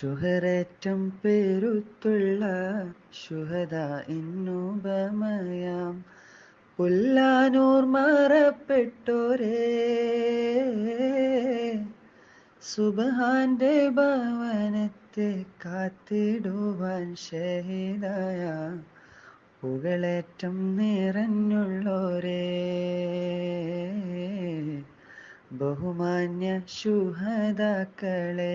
ശുഹരറ്റം പേരുത്തുള്ള ശുഹദ ഇന്നുപമയാം. പുല്ലാനൂർ മറപ്പെട്ടോരേ. സുബഹാന്റെ ഭവനത്തെ കാത്തിടുവാൻ ഷഹിദായ പുകളേറ്റം നിറഞ്ഞുള്ളോരേ. ബഹുമാന്യ ശുഹദാക്കളെ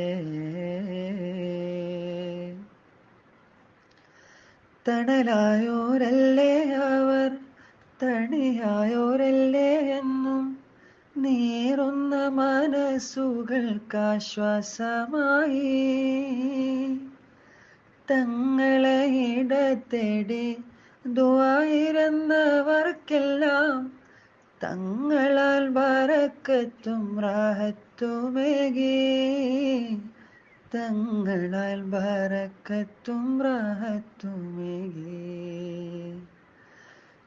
തണലായോരല്ലേ അവർ തണിയായോരല്ലേ എന്നും നീറുന്ന മനസ്സുകൾക്കാശ്വാസമായി തങ്ങളെ ഇടത്തേടി ദുവായിരുന്നവർക്കെല്ലാം തങ്ങളാൽ ബറക്കത്തും റാഹത്തുമേകി തങ്ങളാൽ ബറക്കത്തും റാഹത്തുമേകി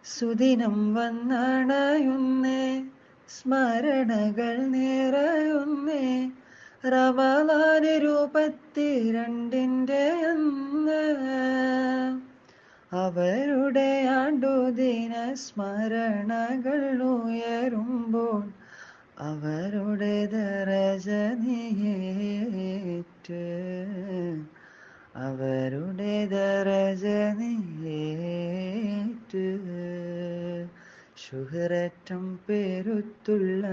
സുദിനം വന്നണയുന്നേ സ്മരണകൾ നിറയുന്നേ രൂപത്തി രണ്ടിന്റെ അന്ന് അവരുടെ ആണ്ടുദിന സ്മരണകൾ ഉയരുമ്പോൾ അവരുടെ ദരജനിയേറ്റ് അവരുടെ ദരജനിയേറ്റ് ശുഹരറ്റം പേരുത്തുള്ള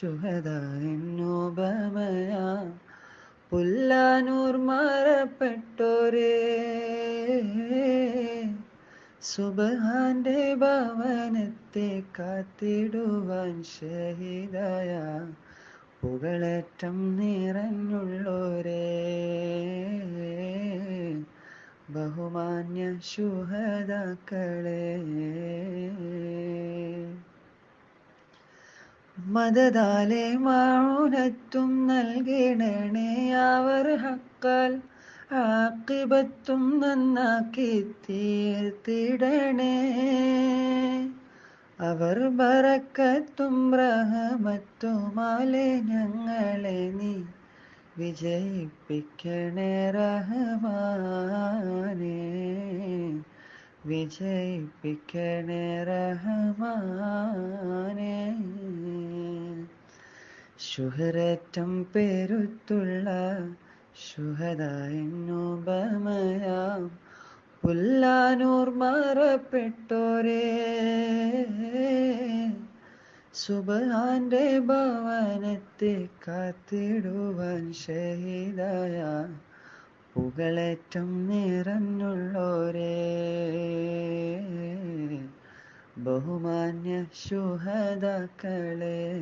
ശുഹദ എന്നോപമയ. പുല്ലാനൂർ മറപ്പെട്ടോരേ. സുബഹാന്റെ ഭവനത്തെ കാത്തിടുവാൻ ഷഹിദായ പുകളേറ്റം നിറഞ്ഞുള്ളോരേ. ബഹുമാന്യ ശുഹദാക്കളെ. മതദാലെ മൗനത്തും നൽകിടണേ അവർ ഹക്കാൽ ആക്കിബത്തും നന്നാക്കി തീർത്തിടണേ. അവർ ബറക്കത്തും റഹമത്തുമാലെ ഞങ്ങളെ നീ വിജയിപ്പിക്കണേ റഹമാനേ. വിജയിപ്പിക്കണേ റഹമാനേ. ശുഹരറ്റം പേരുത്തുള്ള ശുഹദ പുല്ലാനൂർ മറപ്പെട്ടോരേ. സുബാന്റെ ഭവനത്തെ കാത്തിടുവാൻ ഷഹീദായ. പുകളേറ്റം നിറഞ്ഞുള്ളോരേ. ബഹുമാന്യ ശുഹദാക്കളെ.